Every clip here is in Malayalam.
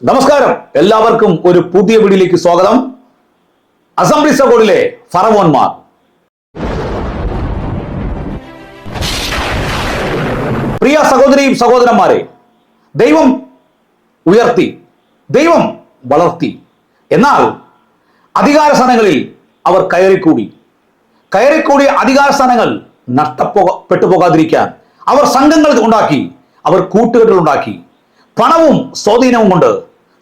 നമസ്കാരം. എല്ലാവർക്കും ഒരു പുതിയ വീടിലേക്ക് സ്വാഗതം. അസംബ്ലി സഭകളിലെ ഫറവോന്മാർ പ്രിയ സഹോദരിയും സഹോദരന്മാരെ ദൈവം ഉയർത്തി ദൈവം വളർത്തി. എന്നാൽ അധികാര സ്ഥാനങ്ങളിൽ അവർ കയറിക്കൂടി. കയറിക്കൂടിയ അധികാര സ്ഥാനങ്ങൾ നഷ്ടപ്പെട്ടു പോകാതിരിക്കാൻ അവർ സംഘങ്ങൾ ഉണ്ടാക്കി അവർ കൂട്ടുകെട്ടുകൾ ഉണ്ടാക്കി. പണവും സ്വാധീനവും കൊണ്ട്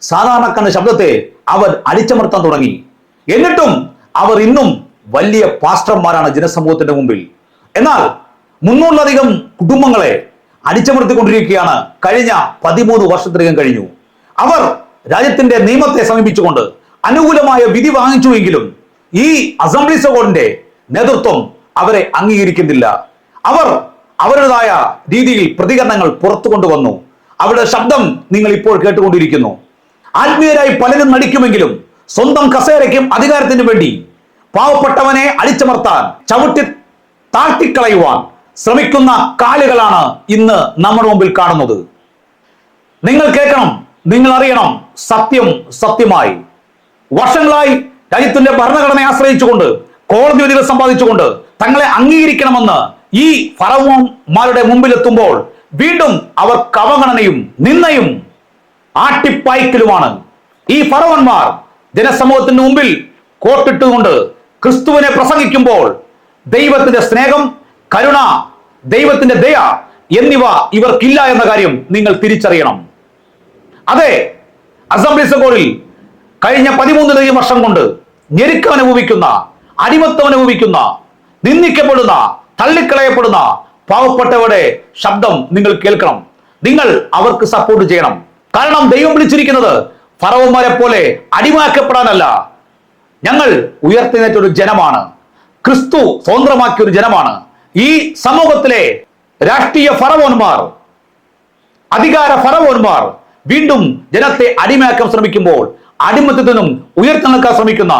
സാധാരണക്കാരന്റെ ശബ്ദത്തെ അവർ അടിച്ചമർത്താൻ തുടങ്ങി. എന്നിട്ടും അവർ ഇന്നും വലിയ പാസ്റ്റർമാരാണ് ജനസമൂഹത്തിന്റെ മുമ്പിൽ. എന്നാൽ മുന്നൂറിലധികം കുടുംബങ്ങളെ അടിച്ചമർത്തിക്കൊണ്ടിരിക്കുകയാണ് കഴിഞ്ഞ പതിമൂന്ന് വർഷത്തിലധികം കഴിഞ്ഞു. അവർ രാജ്യത്തിന്റെ നിയമത്തെ സമീപിച്ചുകൊണ്ട് അനുകൂലമായ വിധി വാങ്ങിച്ചുവെങ്കിലും ഈ അസംബ്ലി സഭയുടെ നേതൃത്വം അവരെ അംഗീകരിക്കുന്നില്ല. അവർ അവരുടേതായ രീതിയിൽ പ്രതികരണങ്ങൾ പുറത്തു കൊണ്ടുവന്നു അവരുടെ ശബ്ദം നിങ്ങൾ ഇപ്പോൾ കേട്ടുകൊണ്ടിരിക്കുന്നു. ആത്മീയരായി പലരും നടിക്കുമെങ്കിലും സ്വന്തം കസേരയ്ക്കും അധികാരത്തിനു വേണ്ടി പാവപ്പെട്ടവനെ അടിച്ചമർത്താൻ ചവിട്ടി താഴ്ത്തിക്കളയുവാൻ ശ്രമിക്കുന്ന കാലുകളാണ് ഇന്ന് നമ്മുടെ മുമ്പിൽ കാണുന്നത്. നിങ്ങൾ കേൾക്കണം നിങ്ങൾ അറിയണം സത്യം സത്യമായി. വർഷങ്ങളായി രാജ്യത്തിന്റെ ഭരണഘടനയെ ആശ്രയിച്ചുകൊണ്ട് കോടതി വിധികൾ സമ്പാദിച്ചുകൊണ്ട് തങ്ങളെ അംഗീകരിക്കണമെന്ന് ഈ ഫറവുമാരുടെ മുമ്പിലെത്തുമ്പോൾ വീണ്ടും അവർക്ക് അവഗണനയും നിന്നയും ആട്ടിപ്പായ്ക്കലുമാണ്. ഈ ഫറവന്മാർ ജനസമൂഹത്തിന് മുമ്പിൽ കോട്ടിട്ടുകൊണ്ട് ക്രിസ്തുവിനെ പ്രസംഗിക്കുമ്പോൾ ദൈവത്തിന്റെ സ്നേഹം കരുണ ദൈവത്തിന്റെ ദയ എന്നിവ ഇവർക്കില്ല എന്ന കാര്യം നിങ്ങൾ തിരിച്ചറിയണം. അതെ അസംബ്ലി സഭകളിൽ കഴിഞ്ഞ പതിമൂന്നിലധികം വർഷം കൊണ്ട് ഞെരുക്കം അനുഭവിക്കുന്ന അടിമത്തം അനുഭവിക്കുന്ന നിന്ദിക്കപ്പെടുന്ന തള്ളിക്കളയപ്പെടുന്ന പാവപ്പെട്ടവരുടെ ശബ്ദം നിങ്ങൾ കേൾക്കണം. നിങ്ങൾ അവർക്ക് സപ്പോർട്ട് ചെയ്യണം. കാരണം ദൈവം വിളിച്ചിരിക്കുന്നത് ഫറവന്മാരെ പോലെ അടിമാക്കപ്പെടാനല്ല ഞങ്ങൾ ഉയർത്തിനേറ്റ ഒരു ജനമാണ്. ക്രിസ്തു സ്വതന്ത്രമാക്കിയ ഒരു ജനമാണ്. ഈ സമൂഹത്തിലെ രാഷ്ട്രീയ ഫറവോന്മാർ അധികാര ഫറവോന്മാർ വീണ്ടും ജനത്തെ അടിമയാക്കാൻ ശ്രമിക്കുമ്പോൾ അടിമത്തത്തിനും നിന്നും നിൽക്കാൻ ശ്രമിക്കുന്ന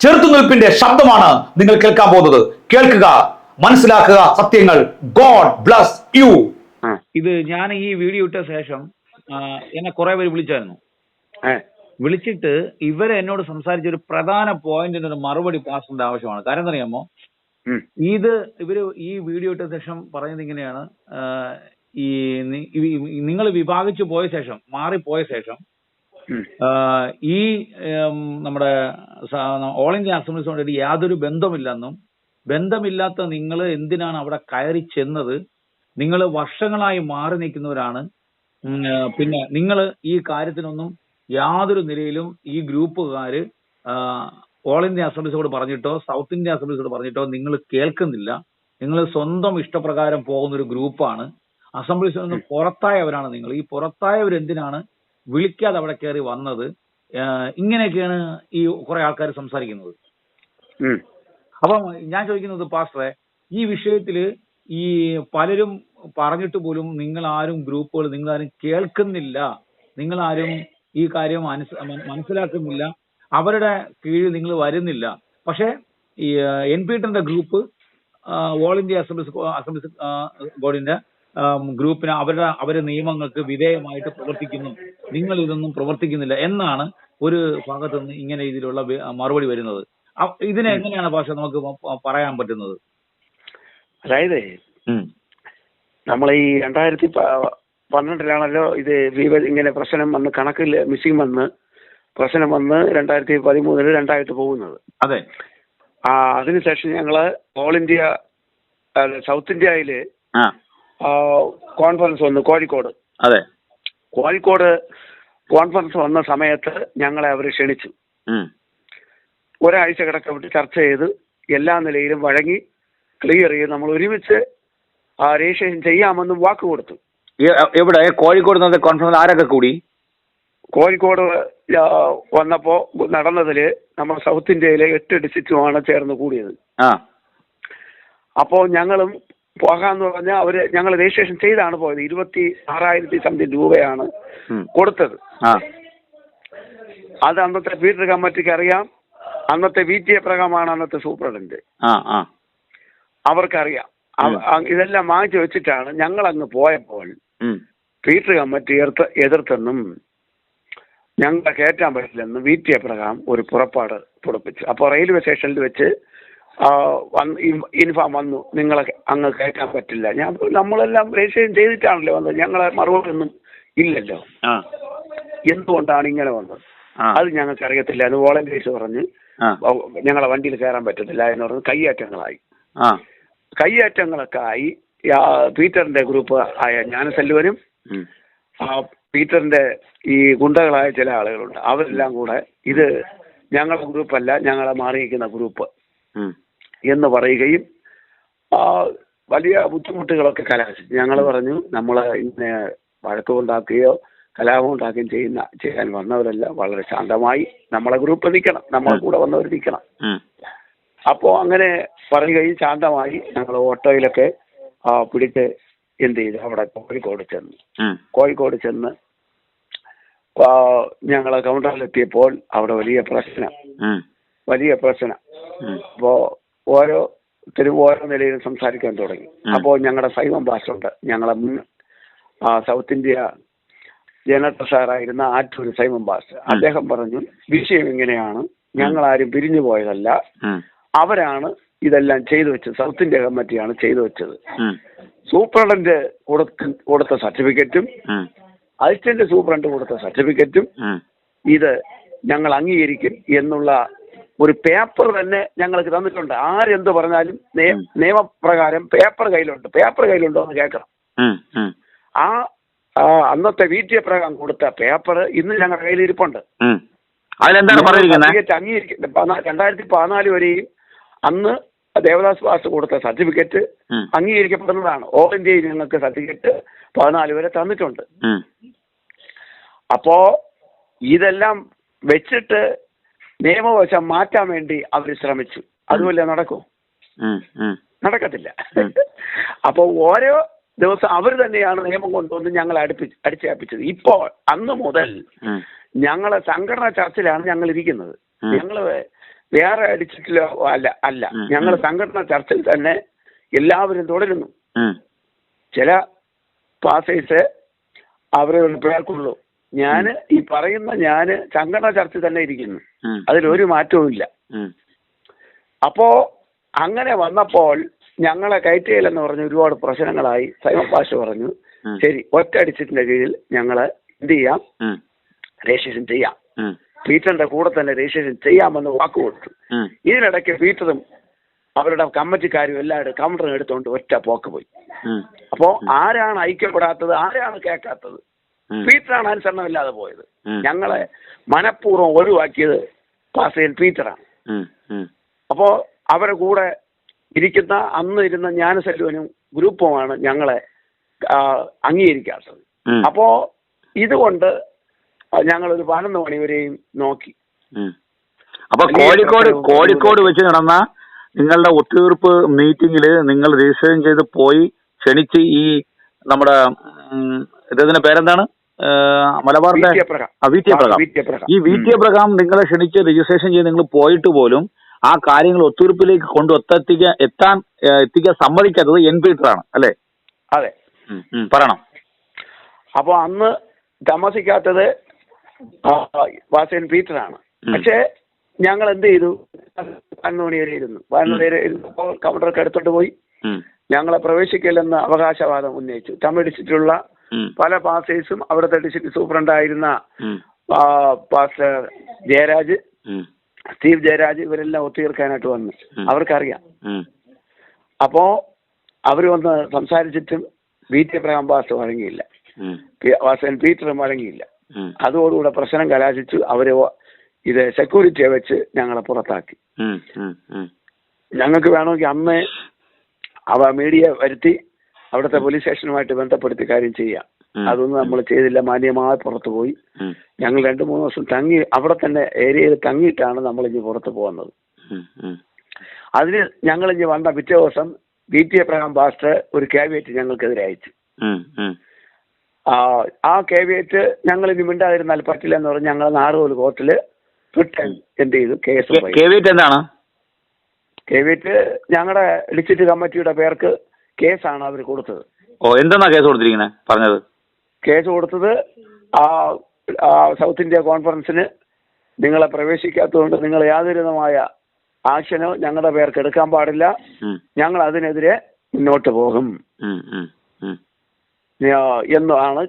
ചെറുത്തുനിൽപ്പിന്റെ ശബ്ദമാണ് നിങ്ങൾ കേൾക്കാൻ പോകുന്നത്. കേൾക്കുക മനസ്സിലാക്കുക സത്യങ്ങൾ. ഗോഡ് ബ്ലസ് യു ഇത് ഞാൻ ഈ വീഡിയോ ഇട്ട ശേഷം എന്നെ കുറെ പേര് വിളിച്ചായിരുന്നു. വിളിച്ചിട്ട് ഇവരെ എന്നോട് സംസാരിച്ച ഒരു പ്രധാന പോയിന്റിന് ഒരു മറുപടി പാസ്റ്റിന്റെ ആവശ്യമാണ്. കാരണം അറിയാമോ. ഇത് ഇവർ ഈ വീഡിയോ ഇട്ട ശേഷം പറയുന്നത് ഇങ്ങനെയാണ്. ഈ നിങ്ങൾ വിഭാഗിച്ചു പോയ ശേഷം മാറിപ്പോയ ശേഷം ഈ നമ്മുടെ ഓൾ ഇന്ത്യ അസംബ്ലീസുമായിട്ട് യാതൊരു ബന്ധമില്ലെന്നും ബന്ധമില്ലാത്ത നിങ്ങൾ എന്തിനാണ് അവിടെ കയറി ചെന്നത്? നിങ്ങൾ വർഷങ്ങളായി മാറി നിൽക്കുന്നവരാണ്. പിന്നെ നിങ്ങൾ ഈ കാര്യത്തിനൊന്നും യാതൊരു നിലയിലും ഈ ഗ്രൂപ്പുകാര് ഓൾ ഇന്ത്യ അസംബ്ലീസോട് പറഞ്ഞിട്ടോ സൗത്ത് ഇന്ത്യ അസംബ്ലീസോട് പറഞ്ഞിട്ടോ നിങ്ങൾ കേൾക്കുന്നില്ല. നിങ്ങൾ സ്വന്തം ഇഷ്ടപ്രകാരം പോകുന്ന ഒരു ഗ്രൂപ്പാണ് അസംബ്ലീസിൽ നിന്ന് പുറത്തായവരാണ് നിങ്ങൾ. ഈ പുറത്തായവർ എന്തിനാണ് വിളിക്കാതെ അവിടെ കയറി വന്നത്? ഇങ്ങനെയൊക്കെയാണ് ഈ കുറെ ആൾക്കാർ സംസാരിക്കുന്നത്. അപ്പം ഞാൻ ചോദിക്കുന്നത് പാസ്റ്ററെ ഈ വിഷയത്തിൽ ഈ പലരും പറഞ്ഞിട്ട് പോലും നിങ്ങൾ ആരും ഗ്രൂപ്പുകൾ നിങ്ങൾ ആരും കേൾക്കുന്നില്ല. നിങ്ങൾ ആരും ഈ കാര്യം മനസ് മനസ്സിലാക്കുന്നില്ല. അവരുടെ കീഴിൽ നിങ്ങൾ വരുന്നില്ല. പക്ഷേ ഈ N P ടിന്റെ group all India assemblies assemblies ബോർഡിന്റെ ഗ്രൂപ്പിന് അവരുടെ അവരുടെ നിയമങ്ങൾക്ക് വിധേയമായിട്ട് പ്രവർത്തിക്കുന്നു. നിങ്ങൾ ഇതൊന്നും പ്രവർത്തിക്കുന്നില്ല എന്നാണ് ഒരു ഭാഗത്തു നിന്ന് ഇങ്ങനെ ഇതിലുള്ള മറുപടി വരുന്നത്. ഇതിനെ എങ്ങനെയാണ് ഭാഷ നമുക്ക് പറയാൻ പറ്റുന്നത്? അതായത് നമ്മൾ ഈ രണ്ടായിരത്തി പന്ത്രണ്ടിലാണല്ലോ ഇത് വിവ- ഇങ്ങനെ പ്രശ്നം വന്ന് കണക്കിൽ മിസ്സിംഗ് വന്ന് പ്രശ്നം വന്ന് രണ്ടായിരത്തി പതിമൂന്നിൽ രണ്ടായിട്ട് പോകുന്നത്. അതെ. ആ അതിനുശേഷം ഞങ്ങൾ ഓൾ ഇന്ത്യ സൗത്ത് ഇന്ത്യയിൽ ആ. കോൺഫറൻസ് വന്നു കോഴിക്കോട്. അതെ. കോഴിക്കോട് കോൺഫറൻസ് വന്ന സമയത്ത് ഞങ്ങളെ അവർ ക്ഷണിച്ചു. ഒരാഴ്ച കിടക്കപ്പെട്ട് ചർച്ച ചെയ്ത് എല്ലാ നിലയിലും വഴങ്ങി ക്ലിയർ ചെയ്ത് നമ്മൾ ഒരുമിച്ച് രജിസ്ട്രേഷൻ ചെയ്യാമെന്നും വാക്ക് കൊടുത്തു. എവിടെ? കോഴിക്കോട് നടന്ന കോൺഫറൻസ് ആരൊക്കെ കൂടി? കോഴിക്കോട് വന്നപ്പോ വന്നപ്പോൾ നടന്നതിൽ നമ്മൾ സൗത്ത് ഇന്ത്യയിലെ എട്ട് ഡിസ്ട്രിക്റ്റുമാണ് ചേർന്ന് കൂടിയത്. ആ. അപ്പോൾ ഞങ്ങളും പോകാന്ന് പറഞ്ഞാൽ അവർ ഞങ്ങൾ രജിസ്ട്രേഷൻ ചെയ്താണ് പോയത്. ഇരുപത്തി ആറായിരത്തി സംതിങ് രൂപയാണ്. കൊടുത്തത്. ആ. അത് അന്നത്തെ ഫീൽഡ് കമ്മിറ്റിക്ക് അറിയാം. അന്നത്തെ വി ടി എ പ്രകമാണ് അന്നത്തെ സൂപ്രണ്ടന്റ് ആ ആ. അവർക്കറിയാം. ഇതെല്ലാം വാങ്ങിച്ചു വെച്ചിട്ടാണ് ഞങ്ങൾ അങ്ങ് പോയപ്പോൾ. പീറ്റർ കമ്മിറ്റി എതിർത്ത് എതിർത്തെന്നും ഞങ്ങളെ കയറ്റാൻ പറ്റില്ലെന്നും വി ടി എ പ്രകാരം ഒരു പുറപ്പാട് പുറപ്പിച്ചു. അപ്പോൾ റെയിൽവേ സ്റ്റേഷനിൽ വെച്ച് ഇൻഫാം വന്നു നിങ്ങളെ അങ്ങ് കയറ്റാൻ പറ്റില്ല. ഞാൻ നമ്മളെല്ലാം രജിസ്ട്രേഷൻ ചെയ്തിട്ടാണല്ലോ വന്നത് ഞങ്ങളെ മറുപടി ഒന്നും ഇല്ലല്ലോ. എന്തുകൊണ്ടാണ് ഇങ്ങനെ വന്നത്? അത് ഞങ്ങൾക്ക് അറിയത്തില്ല. അത് വോളന്റീഴ്സ് പറഞ്ഞ് ഞങ്ങളെ വണ്ടിയിൽ കയറാൻ പറ്റത്തില്ല എന്ന് പറഞ്ഞ് കയ്യേറ്റങ്ങളായി. ആ. കയ്യേറ്റങ്ങളൊക്കെ ആയി പീറ്ററിന്റെ ഗ്രൂപ്പ് ആയ ജ്ഞാനസെല്ലുവനും ആ പീറ്ററിന്റെ ഈ ഗുണ്ടകളായ ചില ആളുകളുണ്ട്. അവരെല്ലാം കൂടെ ഇത് ഞങ്ങളുടെ ഗ്രൂപ്പല്ല ഞങ്ങളെ മാറിയിരിക്കുന്ന ഗ്രൂപ്പ് എന്ന് പറയുകയും ആ, വലിയ ബുദ്ധിമുട്ടുകളൊക്കെ കലാശിച്ചു. ഞങ്ങൾ പറഞ്ഞു നമ്മൾ ഇങ്ങനെ വഴക്കമുണ്ടാക്കുകയോ കലാപം ഉണ്ടാക്കുകയും ചെയ്യുന്ന ചെയ്യാൻ വന്നവരല്ല വളരെ ശാന്തമായി നമ്മളെ ഗ്രൂപ്പ് നിൽക്കണം. നമ്മളെ കൂടെ വന്നവർ നിൽക്കണം. അപ്പോൾ അങ്ങനെ പറയുകയും ശാന്തമായി ഞങ്ങൾ ഓട്ടോയിലൊക്കെ പിടിച്ച് എന്ത് ചെയ്തു. അവിടെ കോഴിക്കോട് ചെന്നു. കോഴിക്കോട് ചെന്ന് ഞങ്ങൾ കൗണ്ടറിലെത്തിയപ്പോൾ അവിടെ വലിയ പ്രശ്നം. വലിയ പ്രശ്നം. അപ്പോ അപ്പോൾ ഓരോ തെരുവ് ഓരോ നിലയിലും സംസാരിക്കാൻ തുടങ്ങി. അപ്പോ അപ്പോൾ ഞങ്ങളുടെ സൈവം ഭാഷയുണ്ട് ഞങ്ങളെ മുൻ സൗത്ത് ഇന്ത്യ ജനറൽ സാറായിരുന്ന ആറ്റൂർ സൈമൻ ബാസ് അദ്ദേഹം പറഞ്ഞു വിഷയം ഇങ്ങനെയാണ്. ഞങ്ങൾ ആരും പിരിഞ്ഞു പോയതല്ല. അവരാണ് ഇതെല്ലാം ചെയ്തു വെച്ചത്. സൗത്ത് ഇന്ത്യ കമ്മിറ്റിയാണ് ചെയ്തു വെച്ചത്. സൂപ്രണ്ടന്റ് കൊടുത്ത കൊടുത്ത സർട്ടിഫിക്കറ്റും അസിസ്റ്റന്റ് സൂപ്രണ്ട് കൊടുത്ത സർട്ടിഫിക്കറ്റും. ഇത് ഞങ്ങൾ അംഗീകരിക്കും എന്നുള്ള ഒരു പേപ്പർ തന്നെ ഞങ്ങൾക്ക് തന്നിട്ടുണ്ട്. ആരെന്ത് പറഞ്ഞാലും നിയമപ്രകാരം പേപ്പർ കയ്യിലുണ്ട്. പേപ്പർ കയ്യിലുണ്ടോ എന്ന് കേൾക്കണം. ആ അന്നത്തെ വി ടി എ പ്രകാരം കൊടുത്ത പേപ്പർ ഇന്ന് ഞങ്ങളുടെ കയ്യിൽ ഇരിപ്പുണ്ട് ഉം. അതിലെന്താണ് പറഞ്ഞിരിക്കുന്നത് സർട്ടിഫിക്കറ്റ് രണ്ടായിരത്തി പതിനാല് വരെയും അന്ന് ദേവദാസ് വാസ് കൊടുത്ത സർട്ടിഫിക്കറ്റ്. അംഗീകരിക്കപ്പെടുന്നതാണ്. ഓൾ ഇന്ത്യയിൽ ഞങ്ങൾക്ക് സർട്ടിഫിക്കറ്റ് പതിനാല് വരെ തന്നിട്ടുണ്ട്. അപ്പോ ഇതെല്ലാം വെച്ചിട്ട് നിയമവശം മാറ്റാൻ വേണ്ടി അവർ ശ്രമിച്ചു. അതുമല്ല നടക്കൂ. നടക്കത്തില്ല. അപ്പോൾ ഓരോ ദിവസം അവർ തന്നെയാണ് നിയമം കൊണ്ടുവന്ന് ഞങ്ങൾ അടുപ്പി അടിച്ചേൽപ്പിച്ചത്. ഇപ്പോൾ അന്ന് മുതൽ ഞങ്ങളെ സംഘടനാ ചർച്ചയിലാണ് ഞങ്ങൾ ഇരിക്കുന്നത് ഞങ്ങൾ ഞങ്ങൾ വേറെ അടിച്ചിട്ടില്ലോ അല്ല അല്ല. ഞങ്ങൾ സംഘടന ചർച്ചയിൽ തന്നെ എല്ലാവരും തുടരുന്നു. ചില പാസേഴ്സ് അവരവരുടെ പേർക്കുള്ളൂ ഞാൻ ഈ പറയുന്ന ഞാൻ സംഘടന ചർച്ച തന്നെ ഇരിക്കുന്നു. അതിലൊരു മാറ്റവും ഇല്ല. അപ്പോ അങ്ങനെ വന്നപ്പോൾ ഞങ്ങളെ കയറ്റിയില്ലെന്ന് പറഞ്ഞ് ഒരുപാട് പ്രശ്നങ്ങളായി സൈമൻ പാഷ പറഞ്ഞു. ശരി ഒറ്റ അടിച്ചിട്ടിന്റെ കീഴിൽ ഞങ്ങൾ എന്ത് ചെയ്യാം. രജിസ്ട്രേഷൻ ചെയ്യാം. പീറ്ററിന്റെ കൂടെ തന്നെ രജിസ്ട്രേഷൻ ചെയ്യാമെന്ന് വാക്ക് കൊടുത്തു. ഇതിനിടയ്ക്ക് പീറ്ററും അവരുടെ കമ്മിറ്റിക്കാരും എല്ലാവരും കൗണ്ടറും എടുത്തുകൊണ്ട് ഒറ്റ പോക്ക് പോയി. അപ്പോ ആരാണ് ഐക്യപ്പെടാത്തത് ആരാണ് കേൾക്കാത്തത്. പീറ്ററാണ് അനുസരണമില്ലാതെ പോയത് ഞങ്ങളെ മനഃപൂർവം ഒഴിവാക്കിയത് പാസയൻ പീറ്ററാണ്. അപ്പോ അവരുടെ കൂടെ ഇരിക്കുന്ന അന്ന് ഇരുന്ന ജ്ഞാനസെല്ലുവനും ഗ്രൂപ്പുമാണ് ഞങ്ങളെ അംഗീകരിക്കാത്തത്. അപ്പോ ഇതുകൊണ്ട് ഞങ്ങളൊരു പതിനൊന്ന് മണി വരെയും നോക്കി. അപ്പൊ കോഴിക്കോട് കോഴിക്കോട് വെച്ച് നടന്ന നിങ്ങളുടെ ഒത്തുതീർപ്പ് മീറ്റിംഗിൽ നിങ്ങൾ രജിസ്ട്രേഷൻ ചെയ്ത് പോയി ക്ഷണിച്ച് ഈ നമ്മുടെ ഇതിന്റെ ഇദ്ദേഹത്തിന്റെ പേരെന്താണ്? മലബാറിന്റെ വി ടി ഈ വി ടി എബ്രഹാം നിങ്ങളെ ക്ഷണിച്ച് രജിസ്ട്രേഷൻ ചെയ്ത് നിങ്ങൾ പോയിട്ട് പോലും ആ കാര്യങ്ങൾ ഒത്തുതീർപ്പിലേക്ക് കൊണ്ട് എത്താൻ എത്തിക്കാൻ സമ്മതിക്കാത്തത് എൻ പീറ്ററാണ് അല്ലേ? അതെ. പറയണം. അപ്പൊ അന്ന് താമസിക്കാത്തത് വാസൻ പീറ്ററാണ്. ആണ് പക്ഷേ ഞങ്ങൾ എന്ത് ചെയ്തു? പതിനൊന്ന് മണി വരെ ഇരുന്നു പതിനൊന്ന് വരെ ഇരുന്നപ്പോൾ കൗണ്ടറൊക്കെ എടുത്തോണ്ട് പോയി. ഞങ്ങളെ പ്രവേശിക്കില്ലെന്ന് അവകാശവാദം ഉന്നയിച്ചു. തമിഴ് ഡിസ്ട്രിക്റ്റിലുള്ള പല പാസേഴ്സും അവിടുത്തെ ഡിസ്ട്രിക്ട് സൂപ്രണ്ടായിരുന്ന പാസ്റ്റർ ജയരാജ് സ്റ്റീവ് ജയരാജ് ഇവരെല്ലാം ഒത്തുതീർക്കാനായിട്ട് വന്നു. അവർക്കറിയാം. അപ്പോ അവർ വന്ന് സംസാരിച്ചിട്ടും ബി ടി എബ്രഹാം പാസ് വഴങ്ങിയില്ല. വാസൻ പീറ്ററും വഴങ്ങിയില്ല. അതോടുകൂടെ പ്രശ്നം കലാശിച്ചു അവർ ഇത് സെക്യൂരിറ്റിയെ വെച്ച് ഞങ്ങളെ പുറത്താക്കി. ഞങ്ങൾക്ക് വേണമെങ്കിൽ അന്ന് അവ മീഡിയ വരുത്തി അവിടുത്തെ പോലീസ് സ്റ്റേഷനുമായിട്ട് ബന്ധപ്പെടുത്തി കാര്യം ചെയ്യാം. അതൊന്നും നമ്മൾ ചെയ്തില്ല. മാന്യമായി പുറത്തു പോയി. ഞങ്ങൾ രണ്ടു മൂന്ന് ദിവസം തങ്ങി അവിടെ തന്നെ ഏരിയയിൽ തങ്ങിയിട്ടാണ് നമ്മൾ ഇനി പുറത്തു പോകുന്നത്. അതിന് ഞങ്ങൾ ഇനി വന്ന പിറ്റേ ദിവസം ബി ടി എബ്രഹാം പാസ്റ്റർ ഒരു കാവിയേറ്റ് ഞങ്ങൾക്കെതിരെ അയച്ചു. ആ, ആ കേവിയേറ്റ് ഞങ്ങൾ ഇനി മിണ്ടാതിരുന്നാൽ പറ്റില്ല എന്ന് പറഞ്ഞ് ഞങ്ങൾ നാറുകോൽ കോർട്ടിൽ റിട്ടേൺ എന്ത് ചെയ്തു? കേസ് കേവിയറ്റ് എന്താണ്? കേവിയേറ്റ് ഞങ്ങളുടെ ഡിസ്ട്രിക്ട് കമ്മിറ്റിയുടെ പേർക്ക് കേസാണ് അവർ കൊടുത്തത്. ഓ എന്തെന്നാ കേസ് കൊടുത്തിരിക്കുന്നത് പറഞ്ഞത്. കേസ് കൊടുത്തത് ആ ആ, സൗത്ത് ഇന്ത്യ കോൺഫറൻസിന് നിങ്ങളെ പ്രവേശിക്കാത്തതുകൊണ്ട് നിങ്ങൾ യാതൊരുതമായ ആക്ഷനോ ഞങ്ങളുടെ പേർക്ക് എടുക്കാൻ പാടില്ല. ഞങ്ങൾ അതിനെതിരെ മുന്നോട്ട് പോകും. എന്നാണ്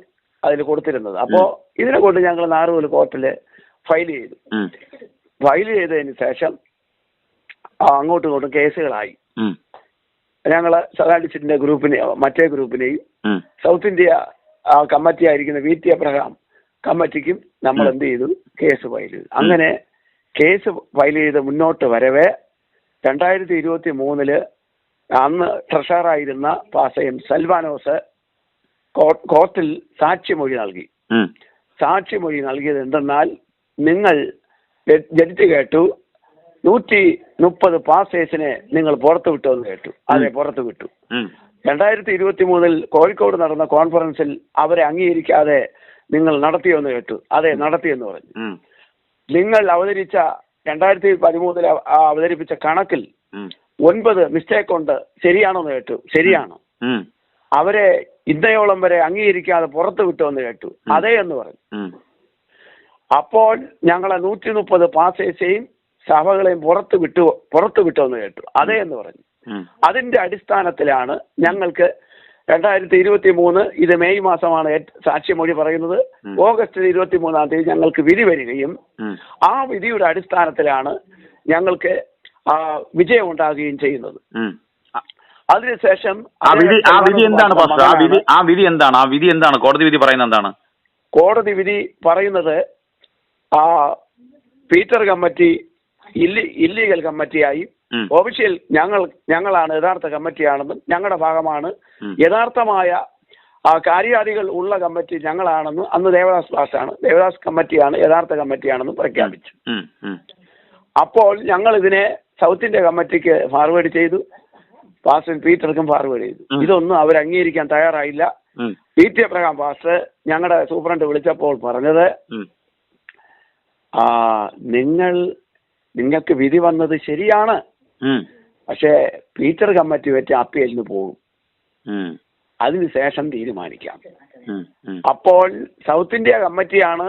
അതിൽ കൊടുത്തിരുന്നത്. അപ്പോ ഇതിനെ കൊണ്ട് ഞങ്ങൾ നാറുപോലെ കോർട്ടിൽ ഫയൽ ചെയ്തു. ഫയൽ ചെയ്തതിന് ശേഷം അങ്ങോട്ടും ഇങ്ങോട്ടും കേസുകളായി. ഞങ്ങൾ സദാഡിസിന്റെ ഗ്രൂപ്പിനെ മറ്റേ ഗ്രൂപ്പിനെയും സൗത്ത് ഇന്ത്യ ആ, കമ്മിറ്റി ആയിരിക്കുന്ന വി ടി അബ്രഹാം കമ്മിറ്റിക്കും നമ്മൾ എന്ത് ചെയ്തു? കേസ് ഫയൽ ചെയ്തു. അങ്ങനെ കേസ് ഫയൽ ചെയ്ത് മുന്നോട്ട് വരവേ രണ്ടായിരത്തി ഇരുപത്തി മൂന്നിൽ അന്ന് ട്രഷറായിരുന്ന പാസയും സൽവാനോസ് കോർട്ടിൽ സാക്ഷിമൊഴി നൽകി. സാക്ഷ്യമൊഴി സാക്ഷിമൊഴി നൽകിയത് എന്തെന്നാൽ നിങ്ങൾ ജഡ്ജ് കേട്ടു. നൂറ്റി മുപ്പത് പാസേഴ്സിനെ നിങ്ങൾ പുറത്തു വിട്ടു എന്ന് കേട്ടു. അതെ പുറത്തു വിട്ടു. രണ്ടായിരത്തി ഇരുപത്തി മൂന്നിൽ കോഴിക്കോട് നടന്ന കോൺഫറൻസിൽ അവരെ അംഗീകരിക്കാതെ നിങ്ങൾ നടത്തിയെന്ന് കേട്ടു. അതെ നടത്തിയെന്ന് പറഞ്ഞു. നിങ്ങൾ അവതരിച്ച രണ്ടായിരത്തി പതിമൂന്നിൽ അവതരിപ്പിച്ച കണക്കിൽ ഒൻപത് മിസ്റ്റേക്ക് ഉണ്ട് ശരിയാണോ എന്ന് കേട്ടു. ശരിയാണ്? അവരെ ഇന്നയോളം വരെ അംഗീകരിക്കാതെ പുറത്തു വിട്ടു എന്ന് കേട്ടു അതെ എന്ന് പറഞ്ഞു. അപ്പോൾ ഞങ്ങളെ നൂറ്റി മുപ്പത് പാസേഴ്സെയും സഭകളെയും പുറത്ത് വിട്ടു പുറത്തു വിട്ടു എന്ന് കേട്ടു. അതെ എന്ന് പറഞ്ഞു. അതിന്റെ അടിസ്ഥാനത്തിലാണ് ഞങ്ങൾക്ക് രണ്ടായിരത്തി ഇരുപത്തി മൂന്ന് ഇത് മെയ് മാസമാണ് സാക്ഷ്യമൊഴി പറയുന്നത്. ഓഗസ്റ്റ് ഇരുപത്തി മൂന്നാം തീയതി ഞങ്ങൾക്ക് വിധി വരികയും ആ വിധിയുടെ അടിസ്ഥാനത്തിലാണ് ഞങ്ങൾക്ക് ആ വിജയം ഉണ്ടാകുകയും ചെയ്യുന്നത്. അതിനുശേഷം ആ വിധി ആ വിധി എന്താണ് പാസ്റ്റർ? ആ വിധി ആ വിധി എന്താണ്? ആ വിധി എന്താണ്? കോടതി വിധി പറയുന്നത് എന്താണ്? കോടതി വിധി പറയുന്നത് ആ പീറ്റർ കമ്മിറ്റി ഇല്ലി ഇല്ലീഗൽ കമ്മിറ്റിയായി. ഒഫീഷ്യൽ ഞങ്ങൾ ഞങ്ങളാണ് യഥാർത്ഥ കമ്മിറ്റിയാണെന്നും ഞങ്ങളുടെ ഭാഗമാണ്. യഥാർത്ഥമായ ആ കാര്യാദികൾ ഉള്ള കമ്മിറ്റി ഞങ്ങളാണെന്നും അന്ന് ദേവദാസ് ക്ലാസ്സാണ് ദേവദാസ് കമ്മിറ്റിയാണ് യഥാർത്ഥ കമ്മിറ്റിയാണെന്നും പ്രഖ്യാപിച്ചു. അപ്പോൾ ഞങ്ങൾ ഇതിനെ സൗത്ത് ഇന്ത്യ കമ്മിറ്റിക്ക് ഫോർവേഡ് ചെയ്തു. പാസ്റ്റർ പീറ്റർക്കും ഫാർവേഡ് ചെയ്തു. ഇതൊന്നും അവർ അംഗീകരിക്കാൻ തയ്യാറായില്ല. പി ടി എബ്രഹാം പാസ്റ്റർ ഞങ്ങളുടെ സൂപ്രണ്ട് വിളിച്ചപ്പോൾ പറഞ്ഞത് ആ നിങ്ങൾ നിങ്ങൾക്ക് വിധി വന്നത് ശരിയാണ്. പക്ഷേ പീറ്റർ കമ്മിറ്റി വെച്ച് അപ്പീലിന് പോകും അതിനുശേഷം തീരുമാനിക്കാം. അപ്പോൾ സൗത്ത് ഇന്ത്യ കമ്മിറ്റിയാണ്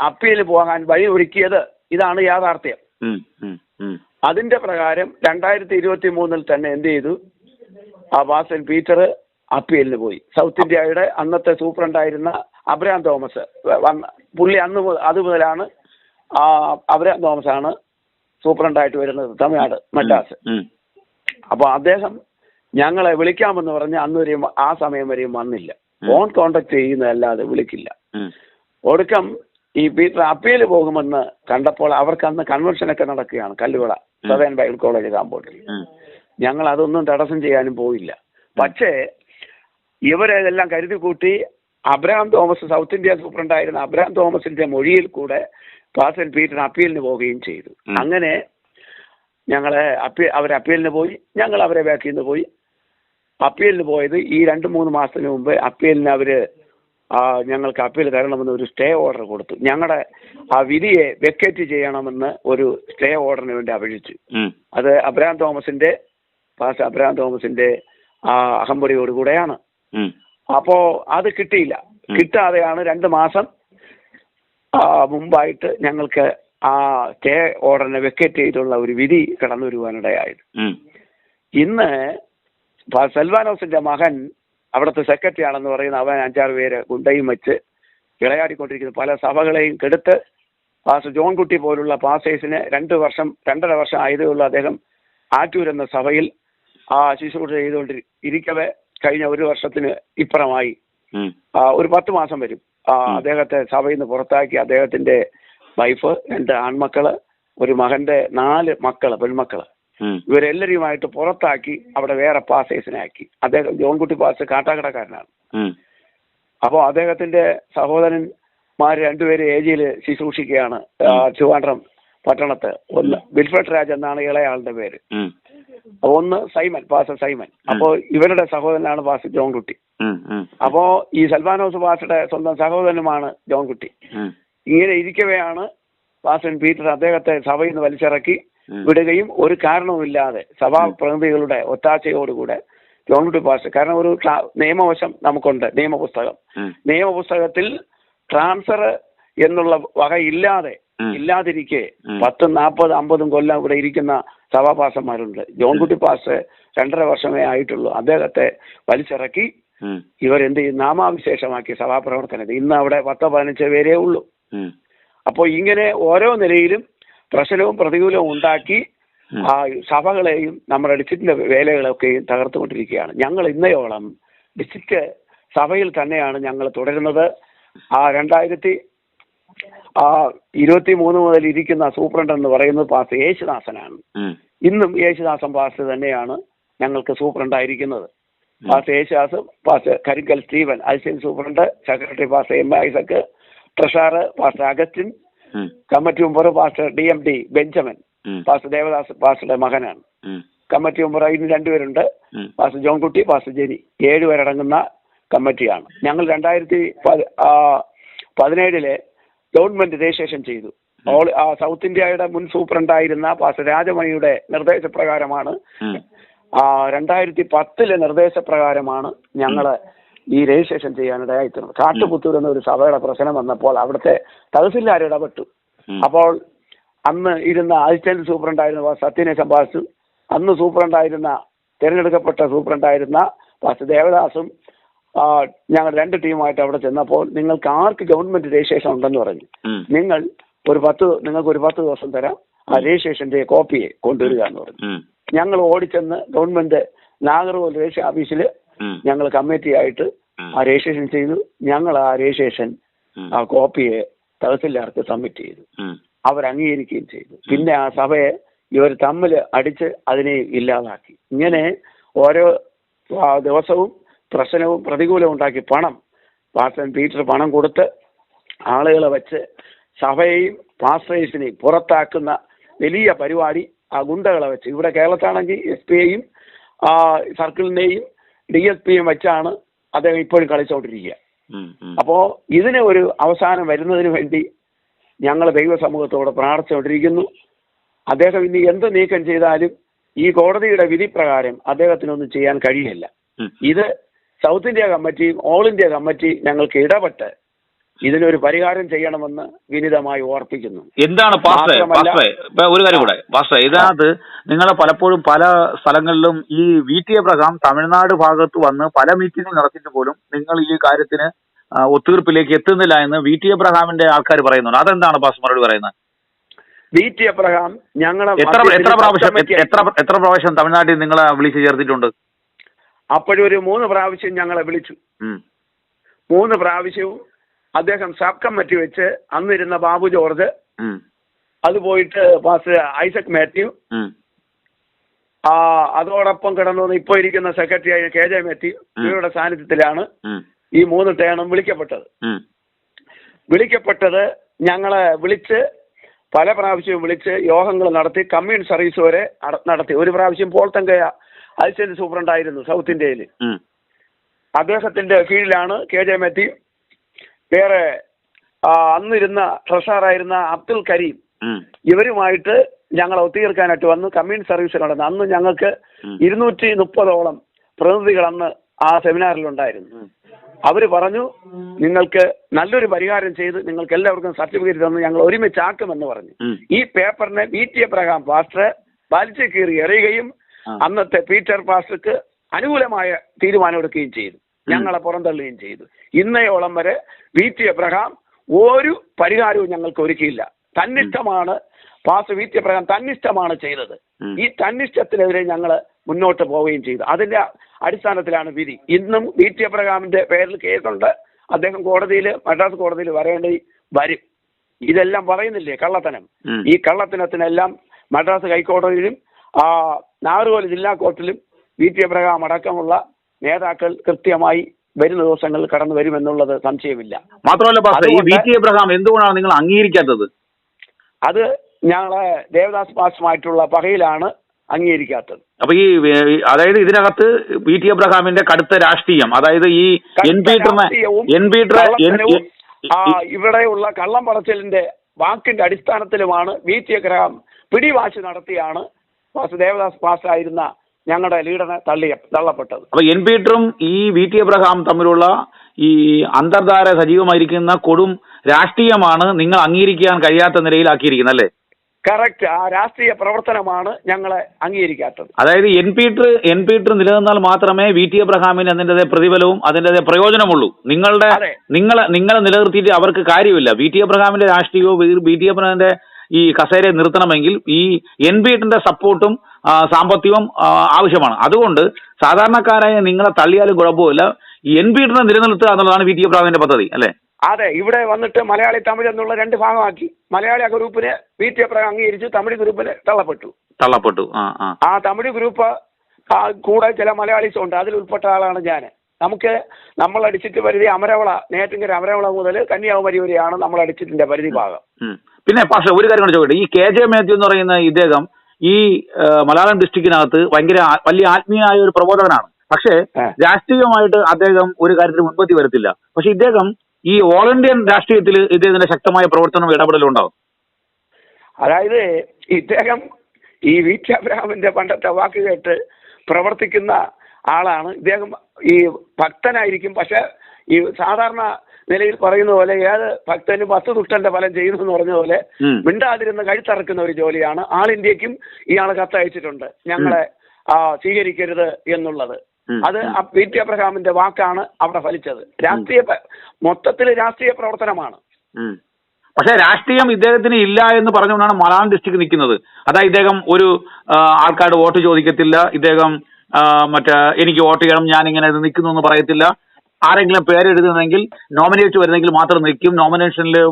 അപ്പീൽ പോകാൻ വഴി ഒരുക്കിയത്. ഇതാണ് യാഥാർത്ഥ്യം. അതിന്റെ പ്രകാരം രണ്ടായിരത്തി ഇരുപത്തി മൂന്നിൽ തന്നെ എന്ത് ചെയ്തു? ആ വാസൻ പീറ്റർ അപ്പീലിന് പോയി. സൗത്ത് ഇന്ത്യയുടെ അന്നത്തെ സൂപ്രണ്ടായിരുന്ന അബ്രഹാം തോമസ് പുള്ളി അന്ന് മുതൽ അത് മുതലാണ് ആ അബ്രഹാം തോമസ് ആണ് സൂപ്രണ്ടായിട്ട് വരുന്നത് തമിഴ്നാട് മദ്രാസ്. അപ്പൊ അപ്പോൾ അദ്ദേഹം ഞങ്ങളെ വിളിക്കാമെന്ന് പറഞ്ഞ് അന്ന് വരെയും ആ സമയം വരെയും വന്നില്ല. ഫോൺ കോണ്ടാക്ട് ചെയ്യുന്നതല്ലാതെ വിളിക്കില്ല. ഒടുക്കം ഈ പീറ്റർ അപ്പീൽ പോകുമെന്ന് കണ്ടപ്പോൾ അവർക്ക് അന്ന് കൺവെൻഷനൊക്കെ നടക്കുകയാണ് കല്ലുവള സദേൻ ബൈബിൾ കോളേജ് കാമ്പോട്ടിൽ ഞങ്ങൾ അതൊന്നും തടസ്സം ചെയ്യാനും പോയില്ല. പക്ഷേ ഇവരെ ഇതെല്ലാം കരുതി കൂട്ടി അബ്രഹാം തോമസ് സൗത്ത് ഇന്ത്യ സൂപ്രണ്ടായിരുന്ന അബ്രഹാം തോമസിന്റെ മൊഴിയിൽ കൂടെ പാസൻ പീറ്റർ അപ്പീലിന് പോവുകയും ചെയ്തു. അങ്ങനെ ഞങ്ങളെ അപ്പീൽ അവർ അപ്പീലിന് പോയി ഞങ്ങൾ അവരെ ബാക്കിൽ നിന്ന് പോയി. അപ്പീലിന് പോയത് ഈ രണ്ട് മൂന്ന് മാസത്തിന് മുമ്പ് അപ്പീലിന് അവർ ഞങ്ങൾക്ക് അപ്പീൽ തരണമെന്ന് ഒരു സ്റ്റേ ഓർഡർ കൊടുത്തു. ഞങ്ങളുടെ ആ വിധിയെ വെക്കേറ്റ് ചെയ്യണമെന്ന് ഒരു സ്റ്റേ ഓർഡറിന് വേണ്ടി അപേക്ഷിച്ചു. അത് അബ്രഹാം തോമസിന്റെ പാസ് അബ്രഹാം തോമസിന്റെ ആ അഹമ്പടിയോടുകൂടെയാണ് കൂടെയാണ്. അപ്പോ അത് കിട്ടിയില്ല. കിട്ടാതെയാണ് രണ്ട് മാസം മുമ്പായിട്ട് ഞങ്ങൾക്ക് ആ സ്റ്റേ ഓർഡറിനെ വെക്കേറ്റ് ചെയ്തുള്ള ഒരു വിധി കടന്നു വരുവാനിടയായത് ഇന്ന് സെൽവാനോസിന്റെ മകൻ അവിടുത്തെ സെക്രട്ടറി ആണെന്ന് പറയുന്ന അവൻ അഞ്ചാറ് പേര് ഗുണ്ടയും വെച്ച് വിളയാടിക്കൊണ്ടിരിക്കുന്ന പല സഭകളെയും കെടുത്ത് പാസ് ജോൺകുട്ടി പോലുള്ള പാസേഴ്സിന് രണ്ട് വർഷം രണ്ടര വർഷം ആയതേ ഉള്ളൂ അദ്ദേഹം ആറ്റൂർ എന്ന സഭയിൽ ആ ശുശ്രൂഷ ചെയ്തുകൊണ്ട് ഇരിക്കവേ കഴിഞ്ഞ ഒരു വർഷത്തിന് ഇപ്പുറമായി. ഒരു പത്ത് മാസം വരും. ആ, അദ്ദേഹത്തെ സഭയിൽ നിന്ന് പുറത്താക്കി അദ്ദേഹത്തിന്റെ വൈഫ് രണ്ട് ആൺമക്കൾ ഒരു മകന്റെ നാല് മക്കൾ പെൺമക്കൾ. ഇവരെല്ലാരെയുമായിട്ട് ഇവരെല്ലാവരുമായിട്ട് പുറത്താക്കി അവിടെ വേറെ പാസേഴ്സിനെ ആക്കി. അദ്ദേഹം ജോൺകുട്ടി പാസ് കാട്ടാക്കടക്കാരനാണ്. അപ്പോൾ അദ്ദേഹത്തിന്റെ സഹോദരന്മാർ രണ്ടുപേരും ഏജിയിൽ ശുശ്രൂഷിക്കുകയാണ് ചുവാണ്ടം ട്രിവാൻഡ്രം പട്ടണത്ത്. ഒന്ന് വിൽഫ്രഡ് രാജ് എന്നാണ് ഇളയാളുടെ പേര്. ഉം, അപ്പൊ ഒന്ന് സൈമൻ പാസ സൈമൻ. അപ്പോൾ ഇവരുടെ സഹോദരനാണ് പാസ് ജോൺകുട്ടി. ഉം, ഉം, അപ്പോ ഈ സൽമാനോസ് പാസയുടെ സ്വന്തം സഹോദരനുമാണ് ജോൺ കുട്ടി ഇങ്ങനെ ഇരിക്കവെയാണ് പാസൻ പീറ്റർ അദ്ദേഹത്തെ സഭയിൽ നിന്ന് വലിച്ചിറക്കി. വിടുകയും ഒരു കാരണവുമില്ലാതെ സഭാ പ്രതിനിധികളുടെ ഒത്താശയോടുകൂടെ ജോൺകുട്ടി പാസ് കാരണം ഒരു നിയമവശം നമുക്കുണ്ട് നിയമപുസ്തകം. നിയമപുസ്തകത്തിൽ ട്രാൻസ്ഫർ എന്നുള്ള വകയില്ലാതെ. ഇല്ലാതിരിക്കെ പത്ത് നാൽപ്പത് അമ്പതും കൊല്ലം ഇവിടെ ഇരിക്കുന്ന സഭാപാസന്മാരുണ്ട്. ജോൺകുട്ടി പാസ് രണ്ടര വർഷമേ ആയിട്ടുള്ളൂ. അദ്ദേഹത്തെ വലിച്ചിറക്കി. ഇവരെന്ത് ചെയ്യും? നാമാവിശേഷമാക്കി സഭാപ്രവർത്തനത്തെ ഇന്ന് അവിടെ പത്തോ പതിനഞ്ചോ പേരേ ഉള്ളൂ. അപ്പോൾ ഇങ്ങനെ ഓരോ നിലയിലും പ്രശ്നവും പ്രതികൂലവും ഉണ്ടാക്കി ആ സഭകളെയും നമ്മുടെ ഡിസ്ട്രിക്റ്റിന്റെ വേലകളൊക്കെയും തകർത്തുകൊണ്ടിരിക്കുകയാണ്. ഞങ്ങൾ ഇന്നയോളം ഡിസ്ട്രിക്റ്റ് സഭയിൽ തന്നെയാണ് ഞങ്ങൾ തുടരുന്നത്. ആ രണ്ടായിരത്തി ആ ഇരുപത്തി മൂന്ന് മുതൽ ഇരിക്കുന്ന സൂപ്രണ്ട് എന്ന് പറയുന്നത് പാസ് യേശുദാസനാണ്. ഇന്നും യേശുദാസൻ പാസ് തന്നെയാണ് ഞങ്ങൾക്ക് സൂപ്രണ്ടായിരിക്കുന്നത്. പാസ് Yesudas pass Karikkal Steven assistant superintendent secretary pass M Isaac treasurer pass Augustine. Committee member pastor D M D Benjamin pass pastor Devadas പാസ്റ്ററുടെ മകനാണ്. കമ്മിറ്റി മെമ്പർ ഇന്ന് രണ്ടുപേരുണ്ട്. പാസ്റ്റർ ജോൺകുട്ടി പാസ്റ്റർ ജെനി ഏഴുപേരടങ്ങുന്ന കമ്മിറ്റിയാണ്. ഞങ്ങൾ രണ്ടായിരത്തി പതി- പതിനേഴിലെ ഗവൺമെന്റ് രജിസ്ട്രേഷൻ ചെയ്തു. ഓൾ സൗത്ത് ഇന്ത്യയുടെ മുൻ സൂപ്രണ്ടായിരുന്ന പാസ് രാജമണിയുടെ നിർദ്ദേശപ്രകാരമാണ് രണ്ടായിരത്തി പത്തിലെ നിർദ്ദേശപ്രകാരമാണ് ഞങ്ങൾ ഈ രജിസ്ട്രേഷൻ ചെയ്യാനിടയായി തീർന്നത്. കാട്ടുപുത്തൂർ എന്നൊരു സഭയുടെ പ്രശ്നം വന്നപ്പോൾ അവിടുത്തെ തഹസിൽദാർ ഇടപെട്ടു. അപ്പോൾ അന്ന് ഇരുന്ന അസിസ്റ്റന്റ് സൂപ്രണ്ടായിരുന്ന സത്യനെ സംഭാഷിച്ചു അന്ന് സൂപ്രണ്ടായിരുന്ന തിരഞ്ഞെടുക്കപ്പെട്ട സൂപ്രണ്ടായിരുന്ന പാസ് ദേവദാസും ഞങ്ങൾ രണ്ട് ടീമായിട്ട് അവിടെ ചെന്നപ്പോൾ നിങ്ങൾക്ക് ആർക്ക് ഗവൺമെന്റ് രജിസ്ട്രേഷൻ ഉണ്ടെന്ന് പറഞ്ഞു. നിങ്ങൾ ഒരു പത്ത് നിങ്ങൾക്ക് ഒരു പത്ത് ദിവസം തരാം. ആ രജിസ്ട്രേഷന്റെ കോപ്പിയെ കൊണ്ടുവരിക എന്ന് പറഞ്ഞു. ഞങ്ങൾ ഓടിച്ചെന്ന് ഗവൺമെന്റ് നാഗർകോവിൽ രജിസ്ട്രേഷൻ ഓഫീസിൽ ഞങ്ങൾ കമ്മിറ്റി ആയിട്ട് ആ രജിസ്ട്രേഷൻ ചെയ്തു. ഞങ്ങൾ ആ രജിസ്ട്രേഷൻ. ആ കോപ്പിയെ തഹസിൽദാർക്ക് സബ്മിറ്റ് ചെയ്തു. അവർ അംഗീകരിക്കുകയും ചെയ്തു. പിന്നെ ആ സഭയെ ഇവർ തമ്മിൽ അടിച്ച് അതിനെ ഇല്ലാതാക്കി. ഇങ്ങനെ ഓരോ ദിവസവും പ്രശ്നവും പ്രതികൂലവും ഉണ്ടാക്കി പണം പാസ്റ്റർ പീറ്റർ പണം കൊടുത്ത് ആളുകളെ വെച്ച് സഭയെയും പാസ്റ്റേഴ്സിനെയും പുറത്താക്കുന്ന വലിയ പരിപാടി ആ ഗുണ്ടകളെ വെച്ച് ഇവിടെ കേരളത്താണെങ്കിൽ എസ് പി ഐയും സർക്കിളിനെയും ഡി എസ് പിയും വെച്ചാണ് അദ്ദേഹം ഇപ്പോഴും കളിച്ചുകൊണ്ടിരിക്കുക ഉം. ഉം. അപ്പോ ഇതിന് ഒരു അവസാനം വരുന്നതിന് വേണ്ടി ഞങ്ങൾ ദൈവ സമൂഹത്തോട് പ്രാർത്ഥിച്ചുകൊണ്ടിരിക്കുന്നു അദ്ദേഹം ഇനി എന്ത് നീക്കം ചെയ്താലും ഈ കോടതിയുടെ വിധി പ്രകാരം അദ്ദേഹത്തിനൊന്നും ചെയ്യാൻ കഴിയില്ല ഇത് സൗത്ത് ഇന്ത്യ കമ്മിറ്റിയും ഓൾ ഇന്ത്യ കമ്മിറ്റി ഞങ്ങൾക്ക് ഇടപെട്ട് ഇതിനൊരു പരിഹാരം ചെയ്യണമെന്ന് വിനിതമായി ഓർപ്പിക്കുന്നു. എന്താണ് ഒരു കാര്യം കൂടെ. പാസ്റ്ററെ ഇതിനകത്ത് നിങ്ങൾ പലപ്പോഴും പല സ്ഥലങ്ങളിലും ഈ വി ടി എ പ്രകാരം തമിഴ്നാട് ഭാഗത്ത് വന്ന് പല മീറ്റിംഗ് നടത്തിയിട്ട് പോലും നിങ്ങൾ ഈ കാര്യത്തിന് ഒത്തീർപ്പിലേക്ക് എത്തുന്നില്ല എന്ന് വി ടി എബ്രഹാമിന്റെ ആൾക്കാർ പറയുന്നുണ്ട്. അതെന്താണ് പാസ്റ്റർ മറുപടി പറയുന്നത്? വി ടി എബ്രഹാം ഞങ്ങളെ എത്ര എത്ര പ്രാവശ്യം എത്ര എത്ര പ്രാവശ്യം തമിഴ്നാട്ടിൽ നിങ്ങളെ വിളിച്ചു ചേർത്തിട്ടുണ്ട്? അപ്പോഴൊരു മൂന്ന് പ്രാവശ്യം ഞങ്ങളെ വിളിച്ചു. മൂന്ന് പ്രാവശ്യവും അദ്ദേഹം സബ് കമ്മിറ്റി വെച്ച് അന്നിരുന്ന ബാബു ജോർജ് അത് പോയിട്ട് പാസ്റ്റർ ഐസക് മാത്യു. ആ അതോടൊപ്പം കിടന്നു ഇപ്പോ ഇപ്പോൾ ഇരിക്കുന്ന സെക്രട്ടറി ആയ കെ ജെ മാത്യു. ഇവരുടെ സാന്നിധ്യത്തിലാണ് ഈ മൂന്ന് ടേണും വിളിക്കപ്പെട്ടത്. വിളിക്കപ്പെട്ടത് ഞങ്ങളെ വിളിച്ച് പല പ്രാവശ്യവും വിളിച്ച് യോഗങ്ങൾ നടത്തി കമ്മ്യൂൺ സർവീസ് വരെ നടത്തി. ഒരു പ്രാവശ്യം പോൾത്തങ്കയ തങ്കയ അസിസ്റ്റന്റ് സൂപ്രണ്ടായിരുന്നു സൗത്ത് ഇന്ത്യയിൽ. അദ്ദേഹത്തിന്റെ കീഴിലാണ് കെ ജെ മാത്യു വേറെ അന്നിരുന്ന ട്രഷറായിരുന്ന അബ്ദുൽ കരീം. ഇവരുമായിട്ട് ഞങ്ങൾ ഒത്തുതീർക്കാനായിട്ട് വന്നു കമ്മ്യൂൺ സർവീസ് നടന്നു അന്ന് ഞങ്ങൾക്ക്. ഇരുന്നൂറ്റി മുപ്പതോളം പ്രതിനിധികൾ അന്ന് ആ സെമിനാറിലുണ്ടായിരുന്നു അവർ പറഞ്ഞു നിങ്ങൾക്ക് നല്ലൊരു പരിഹാരം ചെയ്ത് നിങ്ങൾക്ക് എല്ലാവർക്കും സർട്ടിഫിക്കറ്റ് തന്ന് ഞങ്ങൾ ഒരുമിച്ചാക്കുമെന്ന് പറഞ്ഞു. ഈ പേപ്പറിനെ വി ടി എ പ്രകാരം പാസ്റ്റർ വലിച്ചു കീറി എറിയുകയും. അന്നത്തെ പീറ്റർ പാസ്റ്റർക്ക് അനുകൂലമായ തീരുമാനമെടുക്കുകയും ചെയ്തു. ഞങ്ങളെ പുറന്തള്ളുകയും ചെയ്തു. ഇന്നയോളം വരെ വി ടി എബ്രഹാം ഒരു പരിഹാരവും ഞങ്ങൾക്ക് ഒരുക്കിയില്ല. തന്നിഷ്ടമാണ് പാസ് വി ടി എബ്രഹാം തന്നിഷ്ടമാണ് ചെയ്തത്. ഈ തന്നിഷ്ടത്തിനെതിരെ ഞങ്ങൾ മുന്നോട്ട് പോവുകയും ചെയ്തു. അതിന്റെ അടിസ്ഥാനത്തിലാണ് വിധി. ഇന്നും വി ടി എബ്രഹാമിന്റെ പേരിൽ കേസുണ്ട്. അദ്ദേഹം കോടതിയിൽ മദ്രാസ് കോടതിയിൽ വരേണ്ടി വരും. ഇതെല്ലാം പറയുന്നില്ലേ കള്ളത്തനം? ഈ കള്ളത്തനത്തിനെല്ലാം മദ്രാസ് ഹൈക്കോടതിയിലും നാഗർകോവിൽ ജില്ലാ കോർട്ടിലും വി ടി എബ്രഹാം അടക്കമുള്ള നേതാക്കൾ കൃത്യമായി വരുന്ന ദിവസങ്ങളിൽ കടന്നു വരുമെന്നുള്ളത് സംശയമില്ല. മാത്രമല്ല ഈ അതുകൊണ്ട് വി ടി എബ്രഹാം എന്തുകൊണ്ടാണ് നിങ്ങൾ അംഗീകരിക്കാത്തത്? അത് ഞങ്ങളെ ദേവദാസ് പാസുമായിട്ടുള്ള പകയിലാണ് അംഗീകരിക്കാത്തത്. അപ്പൊ ഈ അതായത് ഇതിനകത്ത് വി ടി എബ്രഹാമിന്റെ കടുത്ത രാഷ്ട്രീയം അതായത് ഈ എൻ പീറ്ററിനെ എൻ പീറ്റർ ആ, ഈ- ഇവിടെയുള്ള കള്ളം പറച്ചിലിന്റെ വാക്കിന്റെ അടിസ്ഥാനത്തിലുമാണ് വി ടി എബ്രഹാം പിടിവാശി നടത്തിയാണ് പാസ് ആയിരുന്ന ഞങ്ങളുടെ ലീഡറെ തള്ളിയ തള്ളപ്പെട്ടത്. അപ്പൊ എൻ പീറ്ററും ഈ വി ടി എബ്രഹാം തമ്മിലുള്ള ഈ അന്തർധാര സജീവമായിരിക്കുന്ന കൊടും രാഷ്ട്രീയമാണ് നിങ്ങൾ അംഗീകരിക്കാൻ കഴിയാത്ത നിലയിലാക്കിയിരിക്കുന്നത് അല്ലേ? കറക്റ്റ് ആ രാഷ്ട്രീയ പ്രവർത്തനമാണ് ഞങ്ങളെ അംഗീകരിക്കാത്തത്. അതായത് എൻ പീറ്റർ എൻ പീറ്റർ നിലനിന്നാൽ മാത്രമേ വി ടി എബ്രഹാമിന് അതിന്റെതായ പ്രതിഫലവും അതിന്റെതായ പ്രയോജനമുള്ളൂ. നിങ്ങളുടെ. നിങ്ങളെ നിങ്ങളെ നിലനിർത്തിയിട്ട് അവർക്ക് കാര്യമില്ല. വി ടി എബ്രഹാമിന്റെ രാഷ്ട്രീയവും വി ടി എബ്രഹാമിന്റെ ഈ കസേരയെ നിർത്തണമെങ്കിൽ ഈ എൻ ബി എട്ടിന്റെ സപ്പോർട്ടും സാമ്പത്തികവും ആവശ്യമാണ്. അതുകൊണ്ട് സാധാരണക്കാരായ നിങ്ങളെ തള്ളിയാലും കുഴപ്പമില്ല. ഈ എൻ ബി എട്ടിനെ നിലനിർത്തുക എന്നുള്ളതാണ് വി ടി പ്രാവിന്റെ പദ്ധതി അല്ലേ? അതെ ഇവിടെ വന്നിട്ട് മലയാളി തമിഴ് എന്നുള്ള രണ്ട് ഭാഗമാക്കി. മലയാളി ഗ്രൂപ്പിനെ വി ടി എഫ് അംഗീകരിച്ചു തമിഴ് ഗ്രൂപ്പിന് തള്ളപ്പെട്ടു. തള്ളപ്പെട്ടു ആ തമിഴ് ഗ്രൂപ്പ് കൂടെ ചില മലയാളീസ് ഉണ്ട്. അതിൽ ഉൾപ്പെട്ട ആളാണ് ഞാൻ. നമുക്ക് നമ്മൾ അടിച്ചിട്ട് പരിധി അമരവള നേറ്റിങ്കര അമരവള മുതൽ കന്യാകുമാരി വരെയാണ് നമ്മൾ അടിച്ചിട്ടിന്റെ പരിധി ഭാഗം. പിന്നെ പക്ഷേ ഒരു കാര്യം കൂടെ ചോദിക്കട്ടെ. ഈ കെ ജെ മാത്യു എന്ന് പറയുന്ന ഇദ്ദേഹം ഈ മലയാളം ഡിസ്ട്രിക്റ്റിനകത്ത് ഭയങ്കര വലിയ ആത്മീയമായ ഒരു പ്രബോധകനാണ്. പക്ഷേ രാഷ്ട്രീയമായിട്ട് അദ്ദേഹം ഒരു കാര്യത്തിൽ മുൻപത്തി വരത്തില്ല. പക്ഷെ ഇദ്ദേഹം ഈ ഓൾ ഇന്ത്യൻ രാഷ്ട്രീയത്തിൽ ഇദ്ദേഹത്തിന്റെ ശക്തമായ പ്രവർത്തനം ഇടപെടലും ഉണ്ടാവും അതായത് ഇദ്ദേഹം ഈ വി ടി അബ്രഹാമിന്റെ പണ്ടത്തെ വാക്ക് കേട്ട് പ്രവർത്തിക്കുന്ന ആളാണ്. ഇദ്ദേഹം ഈ ഭക്തനായിരിക്കും. പക്ഷെ ഈ സാധാരണ നിലയിൽ പറയുന്ന പോലെ ഏത് ഭക്തനും പത്ത് ദുഷ്ടന്റെ ഫലം ചെയ്യുന്നു എന്ന് പറഞ്ഞ പോലെ. മിണ്ടാതിരുന്ന് കഴുത്തറക്കുന്ന ഒരു ജോലിയാണ് ആൾ ഇന്ത്യക്കും ഇയാൾ കത്തയച്ചിട്ടുണ്ട്. ഞങ്ങളെ സ്വീകരിക്കരുത് എന്നുള്ളത്. അത് പി ടി അബ്രഹാമിന്റെ വാക്കാണ് അവിടെ ഫലിച്ചത്. രാഷ്ട്രീയ മൊത്തത്തിൽ രാഷ്ട്രീയ പ്രവർത്തനമാണ്. പക്ഷേ രാഷ്ട്രീയം ഇദ്ദേഹത്തിന് ഇല്ല എന്ന് പറഞ്ഞുകൊണ്ടാണ് മലയാളം ഡിസ്ട്രിക്ട് നിൽക്കുന്നത്. അതായത് ഇദ്ദേഹം ഒരു ആൾക്കാരുടെ വോട്ട് ചോദിക്കത്തില്ല. ഇദ്ദേഹം മറ്റേ എനിക്ക് വോട്ട് ചെയ്യണം ഞാൻ ഇങ്ങനെ നിൽക്കുന്നു എന്ന് പറയത്തില്ല. ആരെങ്കിലും പേരെഴുതുന്നെങ്കിൽ നോമിനേറ്റ് വരുന്നെങ്കിൽ മാത്രം നിൽക്കും. നോമിനേഷനിൽ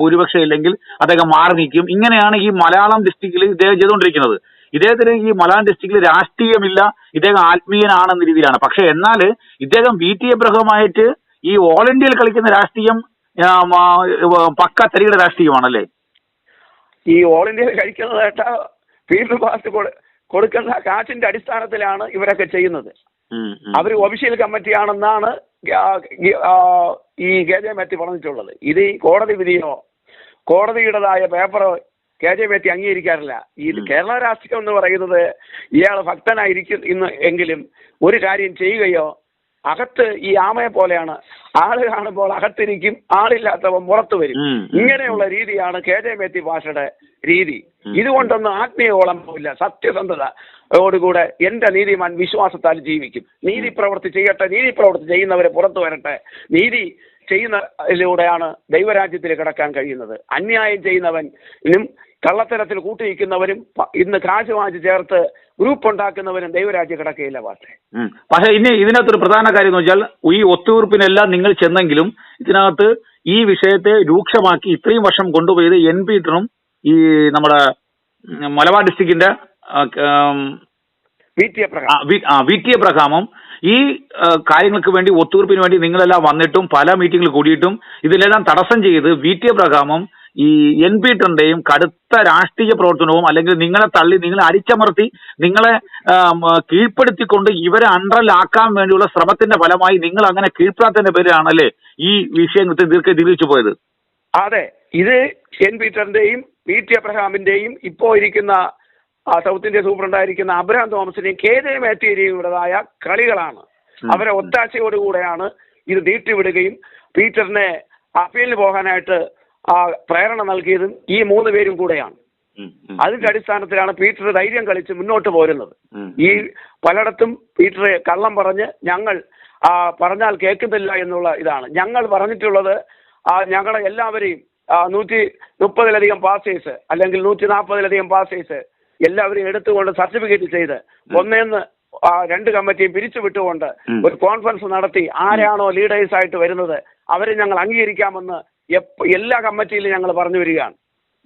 ഭൂരിപക്ഷം ഇല്ലെങ്കിൽ അദ്ദേഹം മാറി നിൽക്കും. ഇങ്ങനെയാണ് ഈ മലയാളം ഡിസ്ട്രിക്റ്റിൽ ഇദ്ദേഹം ചെയ്തുകൊണ്ടിരിക്കുന്നത്. ഇദ്ദേഹത്തിന് ഈ മലയാളം ഡിസ്ട്രിക്റ്റിൽ രാഷ്ട്രീയമില്ല. ഇദ്ദേഹം ആത്മീയനാണെന്ന രീതിയിലാണ്. പക്ഷെ എന്നാൽ ഇദ്ദേഹം വി. ടി. എബ്രഹമായിട്ട് ഈ ഓൾ ഇന്ത്യയിൽ കളിക്കുന്ന രാഷ്ട്രീയം പക്ക തരികിട രാഷ്ട്രീയമാണല്ലേ? ഈ ഓൾ ഇന്ത്യയിൽ കഴിക്കുന്നതായിട്ട് ഫീൽഡ് പാസ് കൊടു- കൊടുക്കുന്ന കാശിന്റെ അടിസ്ഥാനത്തിലാണ് ഇവരൊക്കെ ചെയ്യുന്നത്. അവർ ഒഫീഷ്യൽ കമ്മിറ്റിയാണെന്നാണ് ഈ കെ ജെ മേത്തി പറഞ്ഞിട്ടുള്ളത്. ഇത് കോടതി വിധിയോ കോടതിയുടേതായ പേപ്പറോ കെ ജെ മേത്തി അംഗീകരിക്കാറില്ല. ഈ കേരള രാഷ്ട്രീയം എന്ന് പറയുന്നത് ഇയാൾ ഭക്തനായിരിക്കും ഇന്ന് എങ്കിലും ഒരു കാര്യം ചെയ്യുകയോ അകത്ത് ഈ ആമയെ പോലെയാണ് ആൾ കാണുമ്പോൾ അകത്തിരിക്കും ആളില്ലാത്തവൻ പുറത്തു വരും. ഇങ്ങനെയുള്ള രീതിയാണ് കെ ജെ മേത്തി ഭാഷയുടെ രീതി. ഇതുകൊണ്ടൊന്നും ആത്മീയ പോവില്ല. സത്യസന്ധത ോടുകൂടെ എന്റെ നീതിമാൻ വിശ്വാസത്താൽ ജീവിക്കും. നീതി പ്രവൃത്തി ചെയ്യട്ടെ നീതി പ്രവൃത്തി ചെയ്യുന്നവരെ പുറത്തു വരട്ടെ. നീതി ചെയ്യുന്നതിലൂടെയാണ് ദൈവരാജ്യത്തിൽ കിടക്കാൻ കഴിയുന്നത്. അന്യായം ചെയ്യുന്നവനും കള്ളത്തരത്തിൽ കൂട്ടിയിരിക്കുന്നവരും ഇന്ന് കാശ് വാങ്ങിച്ച് ചേർത്ത് ഗ്രൂപ്പ് ഉണ്ടാക്കുന്നവരും ദൈവരാജ്യം കിടക്കുകയില്ല പാട്ടെ. പക്ഷേ പക്ഷെ ഇനി ഇതിനകത്തൊരു പ്രധാന കാര്യം എന്ന് വെച്ചാൽ ഈ ഒത്തുതീർപ്പിനെല്ലാം നിങ്ങൾ ചെന്നെങ്കിലും ഇതിനകത്ത് ഈ വിഷയത്തെ രൂക്ഷമാക്കി ഇത്രയും വർഷം കൊണ്ടുപോയത് എൻ പീറ്ററും ഈ നമ്മുടെ മലബാർ ഡിസ്ട്രിക്റ്റിന്റെ വി ടി എ എബ്രഹാമും ഈ കാര്യങ്ങൾക്ക് വേണ്ടി ഒത്തുതീർപ്പിന് വേണ്ടി നിങ്ങളെല്ലാം വന്നിട്ടും പല മീറ്റിംഗിൽ കൂടിയിട്ടും ഇതിലെല്ലാം തടസ്സം ചെയ്ത് വി ടി എബ്രഹാമും ഈ എൻ പി പീറ്ററിന്റെയും കടുത്ത രാഷ്ട്രീയ പ്രവർത്തനവും അല്ലെങ്കിൽ നിങ്ങളെ തള്ളി നിങ്ങളെ അടിച്ചമർത്തി നിങ്ങളെ കീഴ്പ്പെടുത്തിക്കൊണ്ട് ഇവരെ അണ്ടറിലാക്കാൻ വേണ്ടിയുള്ള ശ്രമത്തിന്റെ ഫലമായി നിങ്ങൾ അങ്ങനെ കീഴ്പ്പെടാത്തതിന്റെ പേരിലാണല്ലേ ഈ വിഷയം ദീർഘ ദീർഘിച്ചു പോയത്? അതെ. ഇത് എൻ പീറ്ററിന്റെയും പി ടി അബ്രഹാമിന്റെയും ഇപ്പോ ഇരിക്കുന്ന സൗത്ത് ഇന്ത്യ സൂപ്രണ്ടായിരിക്കുന്ന അബ്രഹാം തോമസിന്റെയും കെ ജെ മേത്തിയുടേതായ കളികളാണ് അവരെ ഒത്താശയോടുകൂടെയാണ് ഇത് നീട്ടിവിടുകയും പീറ്ററിനെ അപ്പീലിന് പോകാനായിട്ട് ആ, പ്രേരണ നൽകിയതും ഈ മൂന്ന് പേരും കൂടെയാണ്. അതിന്റെ അടിസ്ഥാനത്തിലാണ് പീറ്റർ ധൈര്യം കളിച്ച് മുന്നോട്ട് പോരുന്നത്. ഈ പലയിടത്തും പീറ്റർ കള്ളം പറഞ്ഞ് ഞങ്ങൾ ആ, പറഞ്ഞാൽ കേൾക്കുന്നില്ല എന്നുള്ള ഇതാണ്. ഞങ്ങൾ പറഞ്ഞിട്ടുള്ളത് ആ, ഞങ്ങളെ എല്ലാവരെയും ആ, നൂറ്റി മുപ്പതിലധികം പാസേഴ്സ് അല്ലെങ്കിൽ നൂറ്റി നാൽപ്പതിലധികം പാസേഴ്സ് എല്ലാവരെയും എടുത്തുകൊണ്ട് സർട്ടിഫിക്കറ്റ് ചെയ്ത് ഒന്നേന്ന് ആ, രണ്ട് കമ്മിറ്റിയും പിരിച്ചു വിട്ടുകൊണ്ട് ഒരു കോൺഫറൻസ് നടത്തി ആരാണോ ലീഡേഴ്സ് ആയിട്ട് വരുന്നത് അവരെ ഞങ്ങൾ അംഗീകരിക്കാമെന്ന് എല്ലാ കമ്മിറ്റിയിലും ഞങ്ങൾ പറഞ്ഞു വരികയാണ്.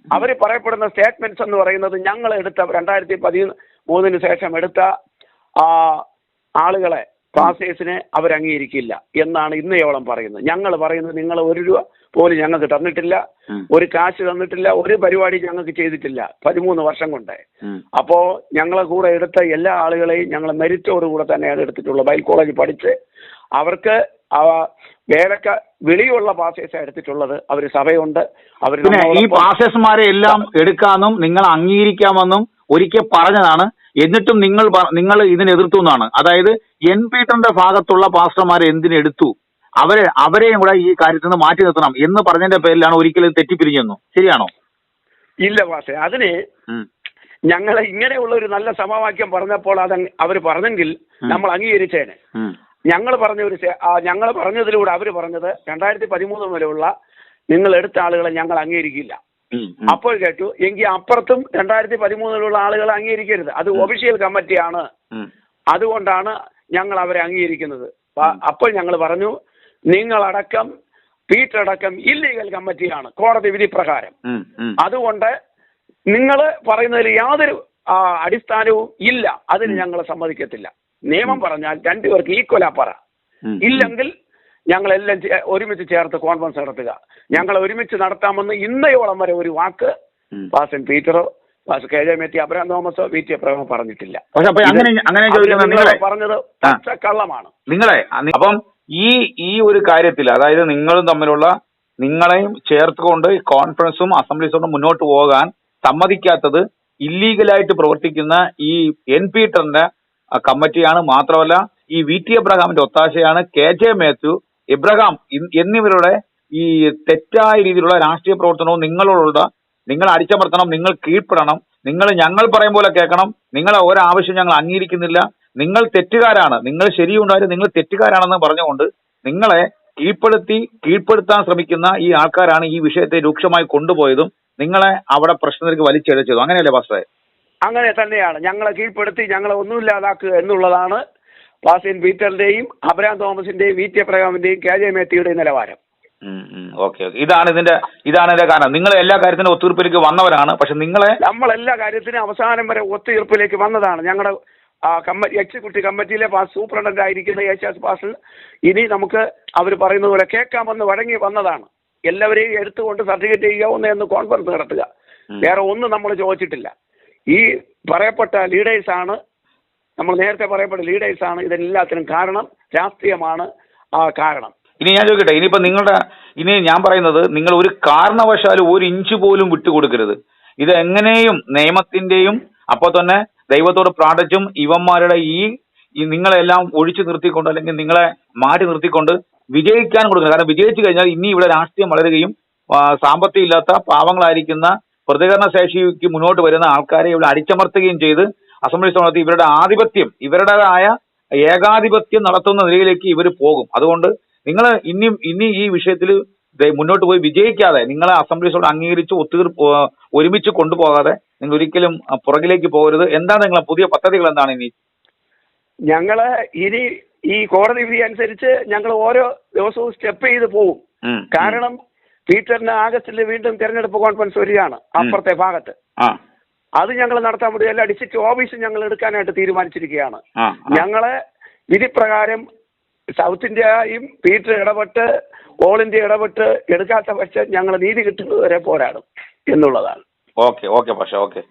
അവർ പറയപ്പെടുന്ന സ്റ്റേറ്റ്മെന്റ്സ് എന്ന് പറയുന്നത് ഞങ്ങൾ എടുത്ത രണ്ടായിരത്തി പതി മൂന്നിന് ശേഷം എടുത്ത ആ, ആളുകളെ പാസേഴ്സിനെ അവർ അംഗീകരിക്കില്ല എന്നാണ് ഇന്നയോളം പറയുന്നത്. ഞങ്ങൾ പറയുന്നത് നിങ്ങൾ ഒരു രൂപ പോലും ഞങ്ങൾക്ക് തന്നിട്ടില്ല ഒരു കാശ് തന്നിട്ടില്ല ഒരു പരിപാടി ഞങ്ങൾക്ക് ചെയ്തിട്ടില്ല പതിമൂന്ന് വർഷം കൊണ്ട്. അപ്പോ ഞങ്ങളെ കൂടെ എടുത്ത എല്ലാ ആളുകളെയും ഞങ്ങൾ മെരിറ്റോടുകൂടെ തന്നെയാണ് എടുത്തിട്ടുള്ളത്. ബൈൽ കോളേജ് പഠിച്ച് അവർക്ക് ആ വേലക്ക വെളിയുള്ള പാസേഴ്സാണ് എടുത്തിട്ടുള്ളത്. അവർ സഭയുണ്ട്. അവർ ഈ പാസേഴ്സ്മാരെ എല്ലാം എടുക്കാമെന്നും നിങ്ങൾ അംഗീകരിക്കാമെന്നും ഒരിക്കൽ പറഞ്ഞതാണ്. എന്നിട്ടും നിങ്ങൾ നിങ്ങൾ ഇതിനെ എതിർത്തു എന്നാണ്. അതായത് എൻ പീറ്ററിന്റെ ഭാഗത്തുള്ള പാസ്റ്റർമാരെ എന്തിനെടുത്തു അവരെ അവരെയും കൂടെ ഈ കാര്യത്തിൽ നിന്ന് മാറ്റി നിർത്തണം എന്ന് പറഞ്ഞതിന്റെ പേരിലാണ് ഒരിക്കലും തെറ്റിപ്പിരിഞ്ഞെന്നു ശരിയാണോ? ഇല്ല പാസ്റ്റേ അതിന്. ഞങ്ങൾ ഇങ്ങനെയുള്ള ഒരു നല്ല സമവാക്യം പറഞ്ഞപ്പോൾ അത് അവർ പറഞ്ഞെങ്കിൽ നമ്മൾ അംഗീകരിച്ചേനെ. ഞങ്ങൾ പറഞ്ഞ ഒരു ഞങ്ങൾ പറഞ്ഞതിലൂടെ അവർ പറഞ്ഞത് രണ്ടായിരത്തി പതിമൂന്ന് വരെയുള്ള നിങ്ങൾ എടുത്ത ആളുകളെ ഞങ്ങൾ അംഗീകരിക്കില്ല. അപ്പോൾ കേട്ടു എങ്കിൽ അപ്പുറത്തും രണ്ടായിരത്തി പതിമൂന്നിലുള്ള ആളുകൾ അംഗീകരിക്കരുത്. അത് ഒഫീഷ്യൽ കമ്മിറ്റിയാണ് അതുകൊണ്ടാണ് ഞങ്ങൾ അവരെ അംഗീകരിക്കുന്നത്. അപ്പോൾ ഞങ്ങൾ പറഞ്ഞു നിങ്ങളടക്കം പീറ്റർ അടക്കം ഇല്ലീഗൽ കമ്മിറ്റിയാണ് കോടതി വിധി പ്രകാരം. അതുകൊണ്ട് നിങ്ങൾ പറയുന്നതിൽ യാതൊരു അടിസ്ഥാനവും ഇല്ല. അതിന് ഞങ്ങൾ സമ്മതിക്കത്തില്ല. നിയമം പറഞ്ഞാൽ രണ്ടുപേർക്ക് ഈക്വലാ പറ. ഇല്ലെങ്കിൽ ഞങ്ങളെല്ലാം ഒരുമിച്ച് ചേർത്ത് കോൺഫറൻസ് നടത്തുക ഞങ്ങൾ ഒരുമിച്ച് നടത്താമെന്ന് ഇന്നയോളം വരെ ഒരു വാക്ക്. പാസൻ പീറ്ററോ പാസ് കെ ജെ മേത്തി അബ്രഹാം തോമസോ വി ടി അബ്രഹാമോ പറഞ്ഞിട്ടില്ല പക്ഷെ അപ്പൊ അങ്ങനെ അങ്ങനെ നിങ്ങളെ പറഞ്ഞത്. കള്ളമാണ് നിങ്ങളെ അപ്പം ഈ ഈ ഒരു കാര്യത്തിൽ അതായത് നിങ്ങളും തമ്മിലുള്ള നിങ്ങളെയും ചേർത്തുകൊണ്ട് കോൺഫറൻസും അസംബ്ലീസും മുന്നോട്ട് പോകാൻ സമ്മതിക്കാത്തത് ഇല്ലീഗലായിട്ട് പ്രവർത്തിക്കുന്ന ഈ എൻ പീറ്ററിന്റെ കമ്മിറ്റിയാണ് മാത്രമല്ല ഈ വി ടി അബ്രഹാമിന്റെ ഒത്താശയാണ് കെ ജെ മാത്യു എബ്രഹാം എന്നിവരുടെ ഈ തെറ്റായ രീതിയിലുള്ള രാഷ്ട്രീയ പ്രവർത്തനവും നിങ്ങളോടുള്ള നിങ്ങൾ അടിച്ചമർത്തണം നിങ്ങൾ കീഴ്പ്പെടണം നിങ്ങൾ ഞങ്ങൾ പറയും പോലെ കേൾക്കണം നിങ്ങളെ ഒരാവശ്യം ഞങ്ങൾ അംഗീകരിക്കുന്നില്ല നിങ്ങൾ തെറ്റുകാരാണ് നിങ്ങൾ ശരിയുണ്ടായാലും നിങ്ങൾ തെറ്റുകാരാണെന്ന് പറഞ്ഞുകൊണ്ട് നിങ്ങളെ കീഴ്പ്പെടുത്തി കീഴ്പ്പെടുത്താൻ ശ്രമിക്കുന്ന ഈ ആൾക്കാരാണ് ഈ വിഷയത്തെ രൂക്ഷമായി കൊണ്ടുപോയതും നിങ്ങളെ അവിടെ പ്രശ്നത്തിലേക്ക് വലിച്ചെഴച്ചതും അങ്ങനെയല്ലേ പാസ്റ്ററെ? അങ്ങനെ തന്നെയാണ്. ഞങ്ങളെ കീഴ്പ്പെടുത്തി ഞങ്ങളെ ഒന്നുമില്ലാതാക്കുക എന്നുള്ളതാണ് പാസിൻ പീറ്ററിന്റെയും അബ്രഹാം തോമസിന്റെയും വി ടി അബ്രഹാമിന്റെയും കെ ജെ മേത്തിയുടെയും നിലവാരം. Okay okay. ഇതാണ് ഇതിന്റെ ഇതാണ് ഇതിന്റെ കാരണം. നിങ്ങൾ എല്ലാ കാര്യത്തിനും ഒത്തുതീർപ്പിലേക്ക് വന്നവരാണ്. പക്ഷെ നിങ്ങളെ നമ്മൾ എല്ലാ കാര്യത്തിനും അവസാനം വരെ ഒത്തുതീർപ്പിലേക്ക് വന്നതാണ്. ഞങ്ങളുടെ കമ്മിറ്റി എക്സിക്യൂട്ടീവ് കമ്മിറ്റിയിലെ സൂപ്രണ്ടന്റ് ആയിരിക്കുന്ന യേശാസ് പാസിൽ ഇനി നമുക്ക് അവർ പറയുന്നത് പോലെ കേൾക്കാമെന്ന് വഴങ്ങി വന്നതാണ്. എല്ലാവരെയും എടുത്തുകൊണ്ട് സർട്ടിഫിക്കറ്റ് ചെയ്യാവുന്ന എന്ന് കോൺഫറൻസ് നടത്തുക. വേറെ ഒന്നും നമ്മൾ ചോദിച്ചിട്ടില്ല. ഈ പറയപ്പെട്ട ലീഡേഴ്സാണ് ആണ് നമ്മൾ നേരത്തെ പറയപ്പെട്ട ആണ്. ഇതെല്ലാത്തിനും കാരണം രാഷ്ട്രീയമാണ് ആ കാരണം. ഇനി ഞാൻ ചോദിക്കട്ടെ ഇനിയിപ്പോ നിങ്ങളുടെ ഇനി ഞാൻ പറയുന്നത് നിങ്ങൾ ഒരു കാരണവശാലും ഒരു ഇഞ്ച് പോലും വിട്ടുകൊടുക്കരുത്. ഇത് എങ്ങനെയും നിയമത്തിന്റെയും അപ്പോൾ തന്നെ ദൈവത്തോട് പ്രാർത്ഥിച്ചും ഇവന്മാരുടെ ഈ നിങ്ങളെല്ലാം ഒഴിച്ചു നിർത്തിക്കൊണ്ട് അല്ലെങ്കിൽ നിങ്ങളെ മാറ്റി നിർത്തിക്കൊണ്ട് വിജയിക്കാൻ കൊടുക്കുന്നത് കാരണം വിജയിച്ചു കഴിഞ്ഞാൽ ഇനി ഇവിടെ രാഷ്ട്രീയം വളരുകയും സാമ്പത്തികം ഇല്ലാത്ത പാവങ്ങളായിരിക്കുന്ന പ്രതികരണ ശേഷിക്ക് മുന്നോട്ട് വരുന്ന ആൾക്കാരെ ഇവിടെ അടിച്ചമർത്തുകയും ചെയ്ത് അസംബ്ലി സ്ഥാനത്ത് ഇവരുടെ ആധിപത്യം ഇവരുടേതായ ഏകാധിപത്യം നടത്തുന്ന നിലയിലേക്ക് ഇവർ പോകും. അതുകൊണ്ട് നിങ്ങൾ ഇനിയും ഇനി ഈ വിഷയത്തിൽ മുന്നോട്ട് പോയി വിജയിക്കാതെ നിങ്ങളെ അസംബ്ലീസോട് അംഗീകരിച്ച് ഒത്തുതീർപ്പ് ഒരുമിച്ച് കൊണ്ടുപോകാതെ നിങ്ങൾ ഒരിക്കലും പുറകിലേക്ക് പോകരുത്. എന്താണ് നിങ്ങളെ പുതിയ പദ്ധതികൾ എന്താണ് ഇനി? ഞങ്ങൾ ഇനി ഈ കോടതി വിധി അനുസരിച്ച് ഞങ്ങൾ ഓരോ ദിവസവും സ്റ്റെപ്പ് ചെയ്ത് പോകും. കാരണം പീറ്ററിന് ആഗസ്റ്റിൽ വീണ്ടും തെരഞ്ഞെടുപ്പ് കോൺഫറൻസ് വരികയാണ് അപ്പുറത്തെ ഭാഗത്ത്. അത് ഞങ്ങൾ നടത്താൻ എല്ലാ ഡിസ്ട്രിക്ട് ഓഫീസും ഞങ്ങൾ എടുക്കാനായിട്ട് തീരുമാനിച്ചിരിക്കുകയാണ്. ഞങ്ങൾ വിധിപ്രകാരം സൗത്ത് ഇന്ത്യയും പീറ്റർ ഇടപെട്ട് ഓൾ ഇന്ത്യ ഇടപെട്ട് എടുക്കാത്ത പക്ഷം ഞങ്ങൾ നീതി കിട്ടുന്നത് വരെ പോരാടും എന്നുള്ളതാണ്. ഓക്കെ ഓക്കെ പക്ഷേ ഓക്കെ.